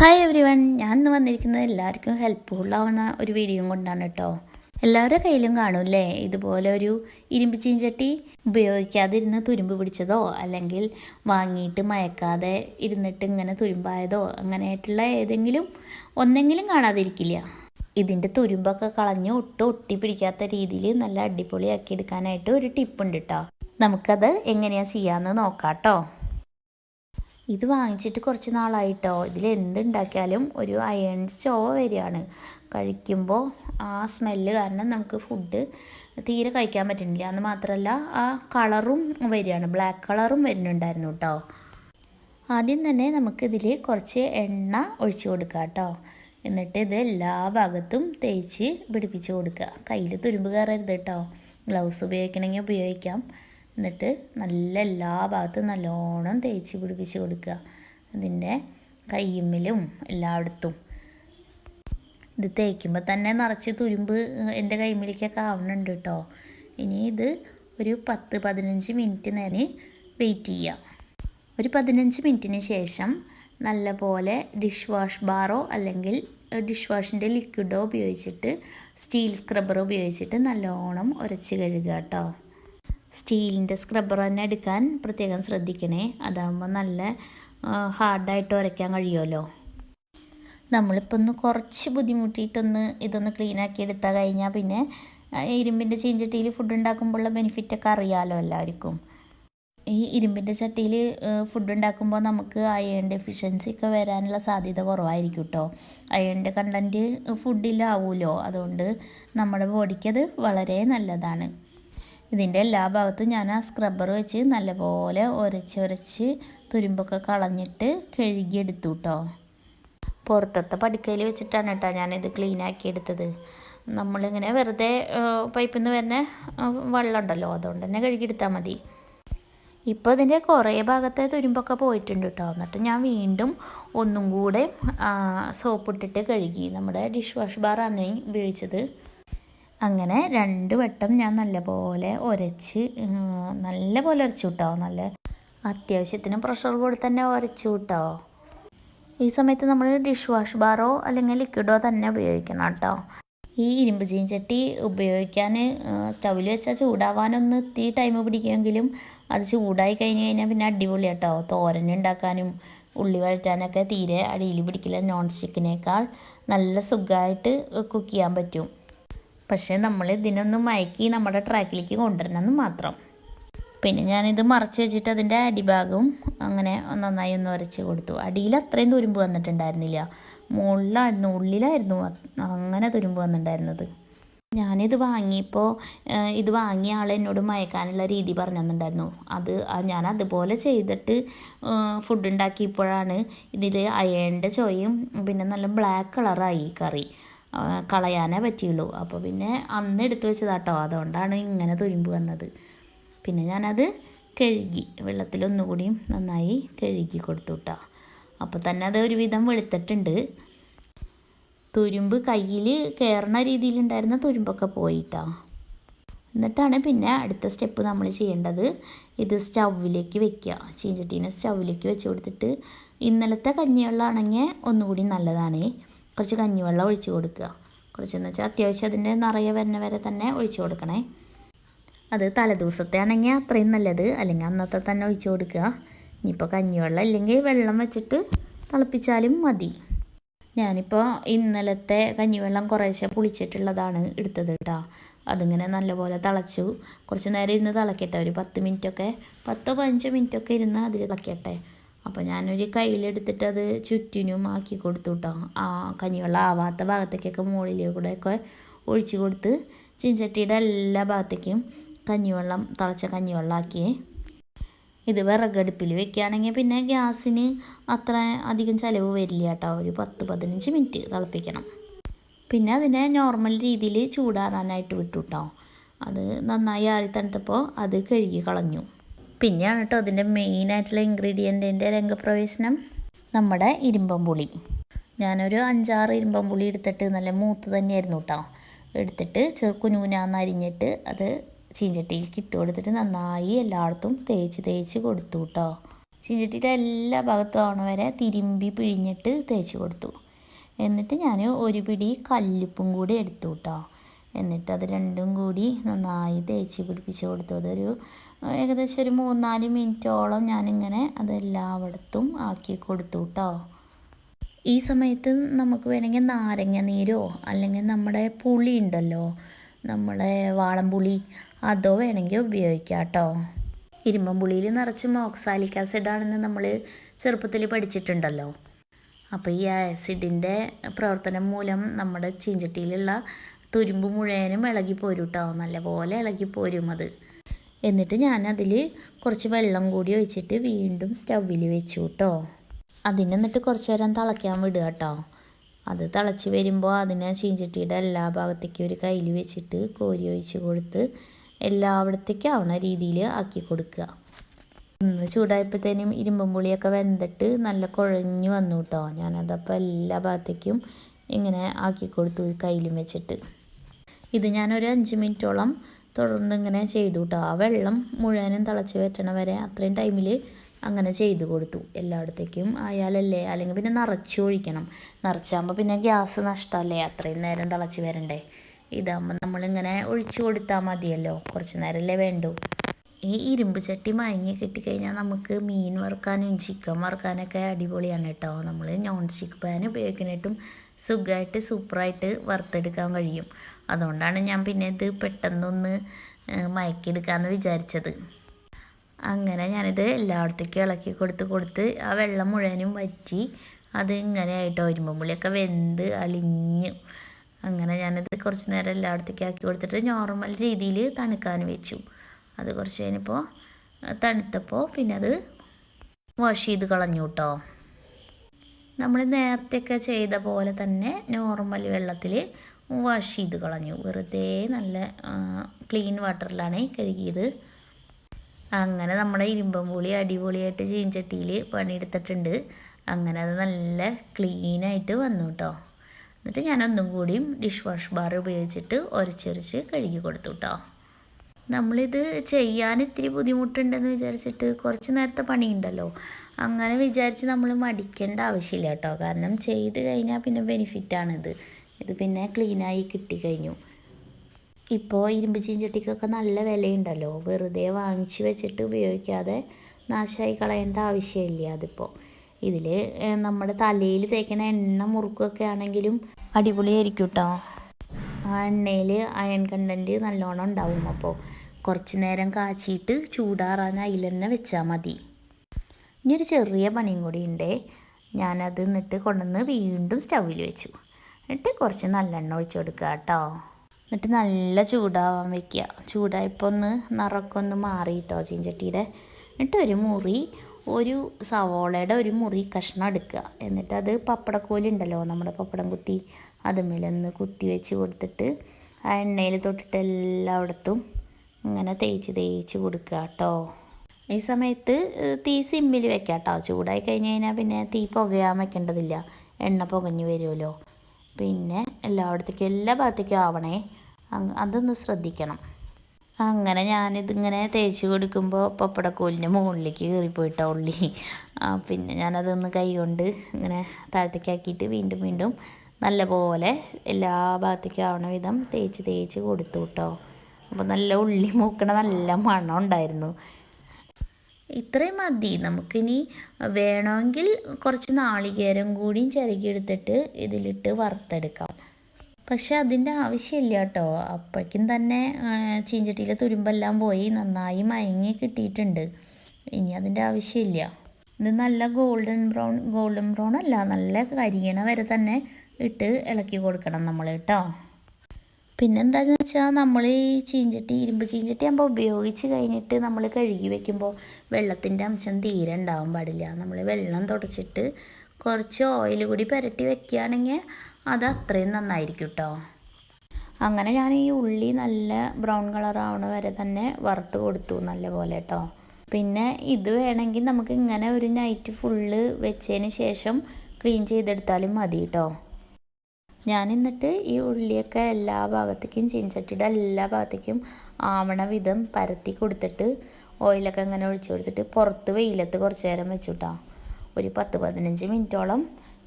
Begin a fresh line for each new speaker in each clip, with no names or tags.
Hi every one ഞാൻ ഇന്ന് വന്നിരിക്കുന്നത് എല്ലാവർക്കും ഹെൽപ്ഫുൾ ആവുന്ന ഒരു വീഡിയോ കൊണ്ടാണ് കേട്ടോ എല്ലാവരുടെ കയ്യിലും കാണൂല്ലേ ഇതുപോലെ ഒരു ഇരുമ്പ് ചീഞ്ചട്ടി ഉപയോഗിക്കാതിരുന്ന് തുരുമ്പ് പിടിച്ചതോ അല്ലെങ്കിൽ വാങ്ങിയിട്ട് മയക്കാതെ ഇരുന്നിട്ട് ഇങ്ങനെ തുരുമ്പായതോ അങ്ങനെയായിട്ടുള്ള ഏതെങ്കിലും ഒന്നെങ്കിലും കാണാതിരിക്കില്ല. ഇതിന്റെ തുരുമ്പൊക്കെ കളഞ്ഞ് ഒട്ടും ഒട്ടി പിടിക്കാത്ത രീതിയിൽ നല്ല അടിപൊളിയാക്കി എടുക്കാനായിട്ട് ഒരു ടിപ്പുണ്ട് കേട്ടോ നമുക്കത് എങ്ങനെയാണ് ചെയ്യാമെന്ന് നോക്കാം കേട്ടോ ഇത് വാങ്ങിച്ചിട്ട് കുറച്ച് നാളായിട്ടോ. ഇതിൽ എന്തുണ്ടാക്കിയാലും ഒരു അയൺ ചോവ വരികയാണ് കഴിക്കുമ്പോൾ ആ സ്മെല്ല് കാരണം നമുക്ക് ഫുഡ് തീരെ കഴിക്കാൻ പറ്റുന്നില്ല. എന്ന് മാത്രമല്ല ആ കളറും വരികയാണ് ബ്ലാക്ക് കളറും വരുന്നുണ്ടായിരുന്നു കേട്ടോ ആദ്യം തന്നെ നമുക്കിതിൽ കുറച്ച് എണ്ണ ഒഴിച്ചു കൊടുക്കുക കേട്ടോ എന്നിട്ട് ഇത് എല്ലാ ഭാഗത്തും തേച്ച് പിടിപ്പിച്ച് കൊടുക്കുക. കയ്യിൽ തുരുമ്പ് കയറരുത് കേട്ടോ ഗ്ലൗസ് ഉപയോഗിക്കണമെങ്കിൽ ഉപയോഗിക്കാം. എന്നിട്ട് നല്ല എല്ലാ ഭാഗത്തും നല്ലോണം തേച്ച് പിടിപ്പിച്ച് കൊടുക്കുക. ഇതിന്റെ കയ്യുമ്മിലും എല്ലായിടത്തും. ഇത് തേക്കുമ്പോൾ തന്നെ നിറച്ച് തുരുമ്പ് എന്റെ കൈമിലേക്കൊക്കെ ആവുന്നുണ്ട് കേട്ടോ. ഇനി ഇത് ഒരു പത്ത് പതിനഞ്ച് മിനിറ്റ് നേരം വെയിറ്റ് ചെയ്യാം ഒരു പതിനഞ്ച് മിനിറ്റിന് ശേഷം നല്ലപോലെ ഡിഷ് വാഷ് ബാറോ അല്ലെങ്കിൽ ഡിഷ് വാഷിന്റെ ലിക്വിഡോ ഉപയോഗിച്ചിട്ട് സ്റ്റീൽ സ്ക്രബ്ബറോ ഉപയോഗിച്ചിട്ട് നല്ലോണം ഉരച്ച് കഴുകുക കേട്ടോ. സ്റ്റീലിന്റെ സ്ക്രബ്ബർ തന്നെ എടുക്കാൻ പ്രത്യേകം ശ്രദ്ധിക്കണേ. അതാകുമ്പോൾ നല്ല ഹാർഡായിട്ട് ഉരയ്ക്കാൻ കഴിയുമല്ലോ. നമ്മളിപ്പോൾ ഒന്ന് കുറച്ച് ബുദ്ധിമുട്ടിയിട്ടൊന്ന് ഇതൊന്ന് ക്ലീനാക്കി എടുത്താൽ കഴിഞ്ഞാൽ പിന്നെ ഇരുമ്പിന്റെ ചീഞ്ചട്ടിയിൽ ഫുഡ് ഉണ്ടാക്കുമ്പോഴുള്ള ബെനിഫിറ്റൊക്കെ അറിയാമല്ലോ എല്ലാവർക്കും. ഈ ഇരുമ്പിന്റെ ചട്ടിയിൽ ഫുഡ് ഉണ്ടാക്കുമ്പോൾ നമുക്ക് അയൺ ഡെഫിഷ്യൻസി ഒക്കെ വരാനുള്ള സാധ്യത കുറവായിരിക്കും കേട്ടോ അയണിന്റെ കണ്ടന്റ് ഫുഡിലാവുമല്ലോ അതുകൊണ്ട് നമ്മുടെ ബോഡിക്കത് വളരെ നല്ലതാണ്. ഇതിന്റെ എല്ലാ ഭാഗത്തും ഞാൻ ആ സ്ക്രബ്ബർ വെച്ച് നല്ലപോലെ ഉരച്ച് ഉരച്ച് തുരുമ്പൊക്കെ കളഞ്ഞിട്ട് കഴുകിയെടുത്തു കേട്ടോ പുറത്തത്തെ പടിക്കയിൽ വെച്ചിട്ടാണ് കേട്ടോ ഞാനിത് ക്ലീൻ എടുത്തത് നമ്മളിങ്ങനെ വെറുതെ പൈപ്പിൽ നിന്ന് വരുന്ന വെള്ളം ഉണ്ടല്ലോ അതുകൊണ്ട് തന്നെ കഴുകിയെടുത്താൽ മതി. ഇപ്പോൾ ഇതിന്റെ കുറേ ഭാഗത്തെ തുരുമ്പൊക്കെ പോയിട്ടുണ്ട് കേട്ടോ. എന്നിട്ട് ഞാൻ വീണ്ടും ഒന്നും കൂടെ സോപ്പ് ഇട്ടിട്ട് കഴുകി. നമ്മുടെ ഡിഷ് വാഷ് ബാറാണ് ഉപയോഗിച്ചത്. അങ്ങനെ രണ്ട് വട്ടം ഞാൻ നല്ലപോലെ ഉരച്ച് നല്ലപോലെ ഉരച്ചു കിട്ടോ നല്ല അത്യാവശ്യത്തിന് പ്രഷർ കൂടി തന്നെ ഉരച്ചു കിട്ടോ ഈ സമയത്ത് നമ്മൾ ഡിഷ് വാഷ് ബാറോ അല്ലെങ്കിൽ ലിക്വിഡോ തന്നെ ഉപയോഗിക്കണം കേട്ടോ. ഈ ഇരുമ്പ് ചീഞ്ചട്ടി ഉപയോഗിക്കാൻ സ്റ്റൗവിൽ വെച്ചാൽ ചൂടാവാനൊന്ന് ഇത്തിരി ടൈം പിടിക്കുമെങ്കിലും അത് ചൂടായി കഴിഞ്ഞ് കഴിഞ്ഞാൽ പിന്നെ അടിപൊളി കേട്ടോ. തോരൻ ഉണ്ടാക്കാനും ഉള്ളി വഴറ്റാനൊക്കെ തീരെ അടിയിൽ പിടിക്കില്ല. നോൺ സ്റ്റിക്കിനേക്കാൾ നല്ല സുഖമായിട്ട് കുക്ക് ചെയ്യാൻ പറ്റും. പക്ഷേ നമ്മൾ ഇതിനൊന്നും മയക്കി നമ്മുടെ ട്രാക്കിലേക്ക് കൊണ്ടുവരണമെന്ന് മാത്രം. പിന്നെ ഞാനിത് മറച്ച് വെച്ചിട്ട് അതിന്റെ അടിഭാഗവും അങ്ങനെ നന്നായി ഒന്ന് വരച്ച് കൊടുത്തു. അടിയിൽ അത്രയും തുരുമ്പ് വന്നിട്ടുണ്ടായിരുന്നില്ല. മുകളിലായിരുന്നു ഉള്ളിലായിരുന്നു അങ്ങനെ തുരുമ്പ് വന്നിട്ടുണ്ടായിരുന്നത്. ഞാനിത് വാങ്ങിയപ്പോൾ ഇത് വാങ്ങിയ ആൾ എന്നോട് മയക്കാനുള്ള രീതി പറഞ്ഞു തന്നിട്ടുണ്ടായിരുന്നു അത് ഞാൻ അതുപോലെ ചെയ്തിട്ട് ഫുഡ് ഉണ്ടാക്കിയപ്പോഴാണ് ഇതിൽ അയേന്റെ ചോയും പിന്നെ നല്ല ബ്ലാക്ക് കളറായി കറി. കളയാനേ പറ്റിയുള്ളൂ. അപ്പോൾ പിന്നെ അന്ന് എടുത്തു വെച്ചതാട്ടോ. അതുകൊണ്ടാണ് ഇങ്ങനെ തുരുമ്പ് വന്നത്. പിന്നെ ഞാനത് കഴുകി വെള്ളത്തിലൊന്നുകൂടിയും നന്നായി കഴുകി കൊടുത്തു കേട്ടോ അപ്പോൾ തന്നെ അത് ഒരുവിധം വെളുത്തിട്ടുണ്ട്. തുരുമ്പ് കയ്യിൽ കയറുന്ന രീതിയിലുണ്ടായിരുന്ന തുരുമ്പൊക്കെ പോയിട്ടാ. എന്നിട്ടാണ് പിന്നെ അടുത്ത സ്റ്റെപ്പ് നമ്മൾ ചെയ്യേണ്ടത്. ഇത് സ്റ്റൗവിലേക്ക് വെക്കുക. ചീഞ്ചട്ടീനെ സ്റ്റൗവിലേക്ക് വെച്ച് കൊടുത്തിട്ട് ഇന്നലത്തെ കഞ്ഞിവെള്ളമാണെങ്കിൽ ഒന്നുകൂടി നല്ലതാണ്. കുറച്ച് കഞ്ഞിവെള്ളം ഒഴിച്ച് കൊടുക്കുക. കുറച്ചെന്ന് വെച്ചാൽ അത്യാവശ്യം അതിന്റെ നിറയെ വരുന്ന വരെ തന്നെ ഒഴിച്ച് കൊടുക്കണേ. അത് തലേദിവസത്തെ ആണെങ്കിൽ അത്രയും നല്ലത്. അല്ലെങ്കിൽ അന്നത്തെ തന്നെ ഒഴിച്ച് കൊടുക്കുക. ഇനിയിപ്പോൾ കഞ്ഞിവെള്ളം ഇല്ലെങ്കിൽ വെള്ളം വെച്ചിട്ട് തിളപ്പിച്ചാലും മതി. ഞാനിപ്പോൾ ഇന്നലത്തെ കഞ്ഞിവെള്ളം കുറേശ്ശെ പുളിച്ചിട്ടുള്ളതാണ് എടുത്തത് കേട്ടോ അതിങ്ങനെ നല്ലപോലെ തിളച്ചു. കുറച്ച് നേരം ഇരുന്ന് തിളക്കട്ടെ. ഒരു പത്ത് മിനിറ്റൊക്കെ പത്തോ പതിനഞ്ചോ മിനിറ്റൊക്കെ ഇരുന്ന് അതിൽ തിളക്കട്ടെ. അപ്പോൾ ഞാനൊരു കയ്യിലെടുത്തിട്ട് അത് ചുറ്റിനും ആക്കി കൊടുത്തു കേട്ടോ ആ കഞ്ഞിവെള്ളം ആവാത്ത ഭാഗത്തേക്കൊക്കെ മുകളിലൂടെ ഒക്കെ ഒഴിച്ചു കൊടുത്ത് ചിഞ്ചട്ടിയുടെ എല്ലാ ഭാഗത്തേക്കും കഞ്ഞിവെള്ളം തിളച്ച കഞ്ഞിവെള്ളം ആക്കി ഇത് വിറകടുപ്പിൽ വെക്കുകയാണെങ്കിൽ പിന്നെ ഗ്യാസിന് അത്ര അധികം ചിലവ് വരില്ല കേട്ടോ. ഒരു പത്ത് പതിനഞ്ച് മിനിറ്റ് തിളപ്പിക്കണം. പിന്നെ അതിനെ നോർമൽ രീതിയിൽ ചൂടാറാനായിട്ട് വിട്ടു കേട്ടോ. അത് നന്നായി ആറി തണുത്തപ്പോൾ അത് കഴുകി കളഞ്ഞു. പിന്നെയാണ് കേട്ടോ അതിന്റെ മെയിനായിട്ടുള്ള ഇൻഗ്രീഡിയന്റിന്റെ രംഗപ്രവേശനം. നമ്മുടെ ഇരുമ്പം പുളി. ഞാനൊരു അഞ്ചാറ് ഇരുമ്പം പുളി എടുത്തിട്ട് നല്ല മൂത്ത് തന്നെയായിരുന്നു കേട്ടോ എടുത്തിട്ട് ചെറുക്കുനൂനാന്ന് അരിഞ്ഞിട്ട് അത് ചീഞ്ചട്ടിയിലേക്ക് ഇട്ട് കൊടുത്തിട്ട് നന്നായി എല്ലായിടത്തും തേച്ച് തേച്ച് കൊടുത്തു കേട്ടോ ചീഞ്ചട്ടിയുടെ എല്ലാ ഭാഗത്തും ആവണ വരെ തിരുമ്പി പിഴിഞ്ഞിട്ട് തേച്ച് കൊടുത്തു. എന്നിട്ട് ഞാൻ ഒരു പിടി കല്ലുപ്പും കൂടി എടുത്തു കേട്ടോ എന്നിട്ട് അത് രണ്ടും കൂടി നന്നായി തേച്ച് പിടിപ്പിച്ച് കൊടുത്തു. അതൊരു ഏകദേശം ഒരു മൂന്നാൽ മിനിറ്റോളം ഞാനിങ്ങനെ അതെല്ലായിടത്തും ആക്കി കൊടുത്തു കേട്ടോ ഈ സമയത്ത് നമുക്ക് വേണമെങ്കിൽ നാരങ്ങ നീരോ അല്ലെങ്കിൽ നമ്മുടെ പുളി ഉണ്ടല്ലോ നമ്മുടെ വാളംപുളി അതോ വേണമെങ്കിൽ ഉപയോഗിക്കാം കേട്ടോ ഇരുമ്പം പുളിയിൽ നിറച്ച് മോക്സാലിക് ആസിഡാണെന്ന് നമ്മൾ ചെറുപ്പത്തിൽ പഠിച്ചിട്ടുണ്ടല്ലോ. അപ്പോൾ ഈ ആസിഡിന്റെ പ്രവർത്തനം മൂലം നമ്മുടെ ചീഞ്ചട്ടിയിലുള്ള തുരുമ്പ് മുഴുവനും ഇളകിപ്പോരും കേട്ടോ നല്ലപോലെ ഇളകിപ്പോരും അത്. എന്നിട്ട് ഞാനതിൽ കുറച്ച് വെള്ളം കൂടി ഒഴിച്ചിട്ട് വീണ്ടും സ്റ്റൗവിൽ വെച്ചു കേട്ടോ അതിനെ എന്നിട്ട് കുറച്ച് നേരം തിളയ്ക്കാൻ വിടുക കേട്ടോ അത് തിളച്ച് വരുമ്പോൾ അതിനെ ചീഞ്ചട്ടിയുടെ എല്ലാ ഭാഗത്തേക്കും ഒരു കയ്യിൽ വെച്ചിട്ട് കോരി ഒഴിച്ച് കൊടുത്ത് എല്ലാവിടത്തേക്കും ആവണ രീതിയിൽ ആക്കി കൊടുക്കുക. ഒന്ന് ചൂടായപ്പോഴത്തേനും ഇരുമ്പും പുളിയൊക്കെ വെന്തിട്ട് നല്ല കുഴഞ്ഞു വന്നു കേട്ടോ ഞാനതപ്പോൾ എല്ലാ ഭാഗത്തേക്കും ഇങ്ങനെ ആക്കി കൊടുത്തു കയ്യിലും വെച്ചിട്ട്. ഇത് ഞാനൊരു അഞ്ച് മിനിറ്റോളം തുടർന്ന് ഇങ്ങനെ ചെയ്തു കേട്ടോ ആ വെള്ളം മുഴുവനും തിളച്ച് വറ്റണ വരെ അത്രയും ടൈമിൽ അങ്ങനെ ചെയ്തു കൊടുത്തു. എല്ലായിടത്തേക്കും ആയാലല്ലേ? അല്ലെങ്കിൽ പിന്നെ നിറച്ച് ഒഴിക്കണം. നിറച്ചാകുമ്പോൾ പിന്നെ ഗ്യാസ് നഷ്ടമല്ലേ അത്രയും നേരം തിളച്ച് വരണ്ടേ? ഇതാകുമ്പോൾ നമ്മളിങ്ങനെ ഒഴിച്ചു കൊടുത്താൽ മതിയല്ലോ. കുറച്ച് നേരമല്ലേ വേണ്ടൂ. ഈ ഇരുമ്പ് ചട്ടി മയങ്ങി കിട്ടിക്കഴിഞ്ഞാൽ നമുക്ക് മീൻ വറുക്കാനും ചിക്കൻ വറുക്കാനൊക്കെ അടിപൊളിയാണ് കേട്ടോ. നമ്മൾ നോൺ സ്റ്റിക്ക് പാൻ ഉപയോഗിക്കുന്നിട്ടും സുഖമായിട്ട് സൂപ്പറായിട്ട് വറുത്തെടുക്കാൻ കഴിയും. അതുകൊണ്ടാണ് ഞാൻ പിന്നെ ഇത് പെട്ടെന്നൊന്ന് മയക്കിയെടുക്കാമെന്ന് വിചാരിച്ചത്. അങ്ങനെ ഞാനിത് എല്ലായിടത്തേക്കും ഇളക്കി കൊടുത്ത് കൊടുത്ത് ആ വെള്ളം മുഴുവനും വറ്റി അത് ഇങ്ങനെ ആയിട്ടോ ഇരുമ്പുള്ളിയൊക്കെ വെന്ത് അളിഞ്ഞു അങ്ങനെ ഞാനിത് കുറച്ച് നേരം എല്ലായിടത്തേക്കും ആക്കി കൊടുത്തിട്ട് നോർമൽ രീതിയിൽ തണുക്കാൻ വെച്ചു. അത് കുറച്ച് കഴിഞ്ഞപ്പോൾ തണുത്തപ്പോൾ പിന്നെ അത് വാഷ് ചെയ്ത് കളഞ്ഞു കേട്ടോ നമ്മൾ നേരത്തെയൊക്കെ ചെയ്ത പോലെ തന്നെ നോർമൽ വെള്ളത്തിൽ വാഷ് ചെയ്ത് കളഞ്ഞു. വെറുതെ നല്ല ക്ലീൻ വാട്ടറിലാണ് കഴുകിയത്. അങ്ങനെ നമ്മുടെ ഇരുമ്പം പുളി അടിപൊളിയായിട്ട് ചീഞ്ചട്ടിയിൽ പണിയെടുത്തിട്ടുണ്ട്. അങ്ങനെ അത് നല്ല ക്ലീനായിട്ട് വന്നു കേട്ടോ എന്നിട്ട് ഞാനൊന്നും കൂടിയും ഡിഷ് വാഷ് ബാർ ഉപയോഗിച്ചിട്ട് ഒരച്ചൊരച്ച് കഴുകി കൊടുത്തു കേട്ടോ നമ്മളിത് ചെയ്യാൻ ഇത്തിരി ബുദ്ധിമുട്ടുണ്ടെന്ന് വിചാരിച്ചിട്ട് കുറച്ച് നേരത്തെ പണിയുണ്ടല്ലോ. അങ്ങനെ വിചാരിച്ച് നമ്മൾ മടിക്കേണ്ട ആവശ്യമില്ല കേട്ടോ. കാരണം ചെയ്ത് കഴിഞ്ഞാൽ പിന്നെ ബെനിഫിറ്റാണിത് ഇത് പിന്നെ ക്ലീനായി കിട്ടിക്കഴിഞ്ഞു ഇപ്പോൾ ഇരുമ്പ് ചീഞ്ചട്ടിക്കൊക്കെ നല്ല വിലയുണ്ടല്ലോ. വെറുതെ വാങ്ങിച്ച് വെച്ചിട്ട് ഉപയോഗിക്കാതെ നാശമായി കളയേണ്ട ആവശ്യമില്ല അതിപ്പോൾ ഇതിൽ നമ്മുടെ തലയിൽ തേക്കണ എണ്ണ മുറുക്കൊക്കെ ആണെങ്കിലും അടിപൊളിയായിരിക്കും കേട്ടോ. ആ എണ്ണയിൽ അയൺ കണ്ടന്റ് നല്ലോണം ഉണ്ടാവും അപ്പോൾ കുറച്ച് നേരം കാച്ചിയിട്ട് ചൂടാറാൻ അതിൽ തന്നെ വെച്ചാൽ മതി. ഇനി ഒരു ചെറിയ പണിയും കൂടി ഉണ്ട് ഞാനത് എന്നിട്ട് കൊണ്ടുവന്ന് വീണ്ടും സ്റ്റൗവിൽ വെച്ചു. എന്നിട്ട് കുറച്ച് നല്ലെണ്ണ ഒഴിച്ചു കൊടുക്കുക കേട്ടോ എന്നിട്ട് നല്ല ചൂടാവാൻ വെക്കുക ചൂടായപ്പോൾ ഒന്ന് നിറമൊക്കെ ഒന്ന് മാറി കേട്ടോ ചീഞ്ചട്ടിയുടെ എന്നിട്ട് ഒരു മുറി ഒരു സവോളയുടെ ഒരു മുറി കഷ്ണം എടുക്കുക എന്നിട്ട് അത് പപ്പടക്കോലുണ്ടല്ലോ നമ്മുടെ പപ്പടം കുത്തി. അതുമേലൊന്ന് കുത്തി വെച്ച് കൊടുത്തിട്ട് ആ എണ്ണയിൽ തൊട്ടിട്ട് എല്ലായിടത്തും ഇങ്ങനെ തേച്ച് തേച്ച് കൊടുക്കുക കേട്ടോ. ഈ സമയത്ത് തീ സിമ്മിൽ വെക്കാം കേട്ടോ. ചൂടായി കഴിഞ്ഞ് കഴിഞ്ഞാൽ പിന്നെ തീ പുകയാൻ വെക്കേണ്ടതില്ല. എണ്ണ പുകഞ്ഞു വരുമല്ലോ. പിന്നെ എല്ലായിടത്തേക്കും എല്ലാ ഭാഗത്തേക്കും ആവണേ. അതൊന്ന് ശ്രദ്ധിക്കണം. അങ്ങനെ ഞാനിതിങ്ങനെ തേച്ച് കൊടുക്കുമ്പോൾ പപ്പടക്കോലിന്റെ മുകളിലേക്ക് കയറിപ്പോയിട്ട ഉള്ളി. പിന്നെ ഞാനതൊന്ന് കൈ കൊണ്ട് ഇങ്ങനെ താഴത്തേക്കാക്കിയിട്ട് വീണ്ടും വീണ്ടും വീണ്ടും നല്ലപോലെ എല്ലാ ഭാഗത്തേക്കും ആവണ വിധം തേച്ച് തേച്ച് കൊടുത്തു കേട്ടോ. അപ്പോൾ നല്ല ഉള്ളി മൂക്കണ നല്ല മണം ഉണ്ടായിരുന്നു. ഇത്രയും മതി. നമുക്കിനി വേണമെങ്കിൽ കുറച്ച് നാളികേരം കൂടിയും ചിരകിയെടുത്തിട്ട് ഇതിലിട്ട് വറുത്തെടുക്കാം. പക്ഷെ അതിന്റെ ആവശ്യമില്ല കേട്ടോ. അപ്പോഴേക്കും തന്നെ ചീഞ്ചട്ടിയിലെ തുരുമ്പെല്ലാം പോയി നന്നായി മയങ്ങി കിട്ടിയിട്ടുണ്ട്. ഇനി അതിന്റെ ആവശ്യമില്ല. ഇത് നല്ല ഗോൾഡൻ ബ്രൗൺ ഗോൾഡൻ ബ്രൗൺ അല്ല നല്ല കരിയണ വരെ തന്നെ ഇട്ട് ഇളക്കി കൊടുക്കണം നമ്മൾ കേട്ടോ. പിന്നെന്താണെന്ന് വെച്ചാൽ നമ്മൾ ഈ ചീഞ്ചട്ടി ഇരുമ്പ് ചീഞ്ചട്ടി ആകുമ്പോൾ ഉപയോഗിച്ച് കഴിഞ്ഞിട്ട് നമ്മൾ കഴുകി വെക്കുമ്പോൾ വെള്ളത്തിന്റെ അംശം തീരെ ഉണ്ടാവാൻ പാടില്ല. നമ്മൾ വെള്ളം തുടച്ചിട്ട് കുറച്ച് ഓയിൽ കൂടി പുരട്ടി വെക്കുകയാണെങ്കിൽ അത് അത്രയും നന്നായിരിക്കും കേട്ടോ അങ്ങനെ ഞാൻ ഈ ഉള്ളി നല്ല ബ്രൗൺ കളർ ആവണ വരെ തന്നെ വറുത്ത് കൊടുത്തു നല്ല പോലെ കേട്ടോ പിന്നെ ഇത് വേണമെങ്കിൽ നമുക്ക് ഇങ്ങനെ ഒരു നൈറ്റ് ഫുള്ള് വെച്ചതിന് ശേഷം ക്ലീൻ ചെയ്തെടുത്താലും മതി കേട്ടോ ഞാൻ എന്നിട്ട് ഈ ഉള്ളിയൊക്കെ എല്ലാ ഭാഗത്തേക്കും ചീൻചട്ടിയുടെ എല്ലാ ഭാഗത്തേക്കും ആവണ വിധം പരത്തി കൊടുത്തിട്ട് ഓയിലൊക്കെ ഇങ്ങനെ ഒഴിച്ചു കൊടുത്തിട്ട് പുറത്ത് വെയിലത്ത് കുറച്ച് നേരം വെച്ചു കേട്ടോ ഒരു പത്ത് പതിനഞ്ച് മിനിറ്റോളം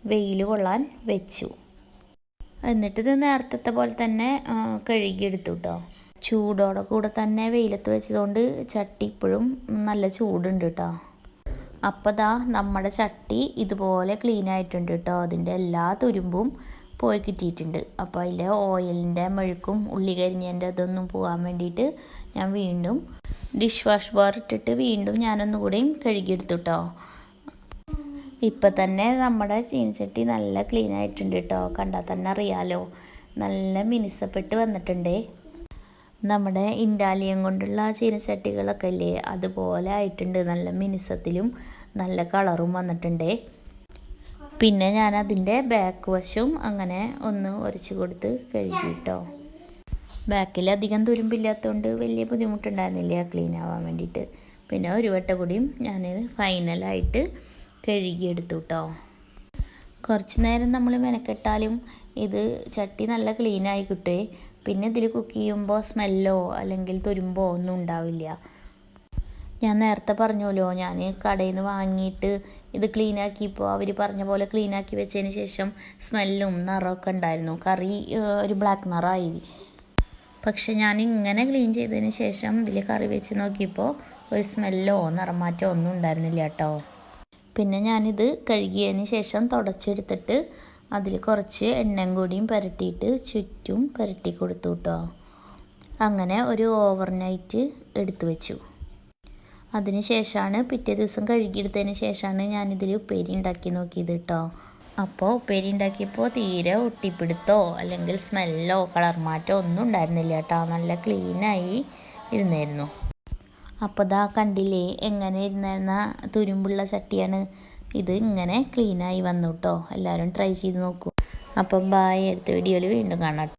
വെയിൽ കൊള്ളാൻ വെച്ചു. എന്നിട്ട് ഇത് നേരത്തെ പോലെ തന്നെ കഴുകിയെടുത്തു കേട്ടോ ചൂടോടെ കൂടെ തന്നെ വെയിലത്ത് വെച്ചതുകൊണ്ട് ചട്ടി ഇപ്പോഴും നല്ല ചൂടുണ്ട് കേട്ടോ അപ്പോൾ ദാ നമ്മുടെ ചട്ടി ഇതുപോലെ ക്ലീൻ ആയിട്ടുണ്ട് കേട്ടോ അതിന്റെ എല്ലാ തുരുമ്പും പോയി കിട്ടിയിട്ടുണ്ട്. അപ്പോൾ അതിലെ ഓയിലിന്റെ മെഴുക്കും ഉള്ളി കരിഞ്ഞതിന്റെ പോകാൻ വേണ്ടിയിട്ട് ഞാൻ വീണ്ടും ഡിഷ് വാഷ് ബാർ ഇട്ടിട്ട് വീണ്ടും ഞാനൊന്നുകൂടെയും കഴുകിയെടുത്തു കേട്ടോ ഇപ്പം തന്നെ നമ്മുടെ ചീനച്ചട്ടി നല്ല ക്ലീൻ ആയിട്ടുണ്ട് കേട്ടോ കണ്ടാൽ തന്നെ അറിയാലോ. നല്ല മിനുസപ്പെട്ട് വന്നിട്ടുണ്ട്. നമ്മുടെ ഇൻഡാലിയം കൊണ്ടുള്ള ചീനച്ചട്ടികളൊക്കെ ഇല്ലേ? അതുപോലെ ആയിട്ടുണ്ട്. നല്ല മിനുസത്തിലും നല്ല കളറും വന്നിട്ടുണ്ടേ. പിന്നെ ഞാൻ അതിന്റെ ബാക്ക് വശവും അങ്ങനെ ഒന്ന് ഉരച്ച് കൊടുത്ത് കഴുകി കേട്ടോ ബാക്കിൽ അധികം തുരുമ്പില്ലാത്തതുകൊണ്ട് വലിയ ബുദ്ധിമുട്ടുണ്ടായിരുന്നില്ല ക്ലീൻ ആവാൻ വേണ്ടിയിട്ട്. പിന്നെ ഒരു വട്ട കൂടിയും ഞാൻ ഫൈനലായിട്ട് കഴുകിയെടുത്തു കേട്ടോ കുറച്ച് നേരം നമ്മൾ മെനക്കെട്ടാലും ഇത് ചട്ടി നല്ല ക്ലീനായി കിട്ടുവേ. പിന്നെ ഇതിൽ കുക്ക് ചെയ്യുമ്പോൾ സ്മെല്ലോ അല്ലെങ്കിൽ തുരുമ്പോ ഒന്നും ഉണ്ടാവില്ല. ഞാൻ നേരത്തെ പറഞ്ഞല്ലോ ഞാൻ കടയിൽ നിന്ന് വാങ്ങിയിട്ട് ഇത് ക്ലീനാക്കിയപ്പോൾ അവർ പറഞ്ഞ പോലെ ക്ലീനാക്കി വെച്ചതിന് ശേഷം സ്മെല്ലും നിറമൊക്കെ ഉണ്ടായിരുന്നു. കറി ഒരു ബ്ലാക്ക് നിറമായി പക്ഷെ ഞാൻ ഇങ്ങനെ ക്ലീൻ ചെയ്തതിന് ശേഷം ഇതിൽ കറി വെച്ച് നോക്കിയപ്പോൾ ഒരു സ്മെല്ലോ നിറമാറ്റമോ ഒന്നും ഉണ്ടായിരുന്നില്ല കേട്ടോ. പിന്നെ ഞാനിത് കഴുകിയതിന് ശേഷം തുടച്ചെടുത്തിട്ട് അതിൽ കുറച്ച് എണ്ണയും കൂടിയും പുരട്ടിയിട്ട് ചുറ്റും പുരട്ടി കൊടുത്തു കേട്ടോ. അങ്ങനെ ഒരു ഓവർനൈറ്റ് എടുത്തു വെച്ചു. അതിന് ശേഷമാണ് പിറ്റേ ദിവസം കഴുകിയെടുത്തതിന് ശേഷമാണ് ഞാനിതിൽ ഉപ്പേരി ഉണ്ടാക്കി നോക്കിയത് കേട്ടോ. അപ്പോൾ ഉപ്പേരി ഉണ്ടാക്കിയപ്പോൾ തീരെ ഒട്ടിപ്പിടുത്തോ അല്ലെങ്കിൽ സ്മെല്ലോ കളർ മാറ്റോ ഒന്നും ഉണ്ടായിരുന്നില്ല കേട്ടോ. നല്ല ക്ലീനായി ഇരുന്നായിരുന്നു. അപ്പോൾ ദാ കണ്ടില്ലേ എങ്ങനെ ഇരുന്നിരുന്ന തുരുമ്പുള്ള ചട്ടിയാണ്. ഇത് ഇങ്ങനെ ക്ലീനായി വന്നു കേട്ടോ. എല്ലാവരും ട്രൈ ചെയ്ത് നോക്കൂ. അപ്പം ബായ് അടുത്ത വീഡിയോയിൽ വീണ്ടും കാണാം.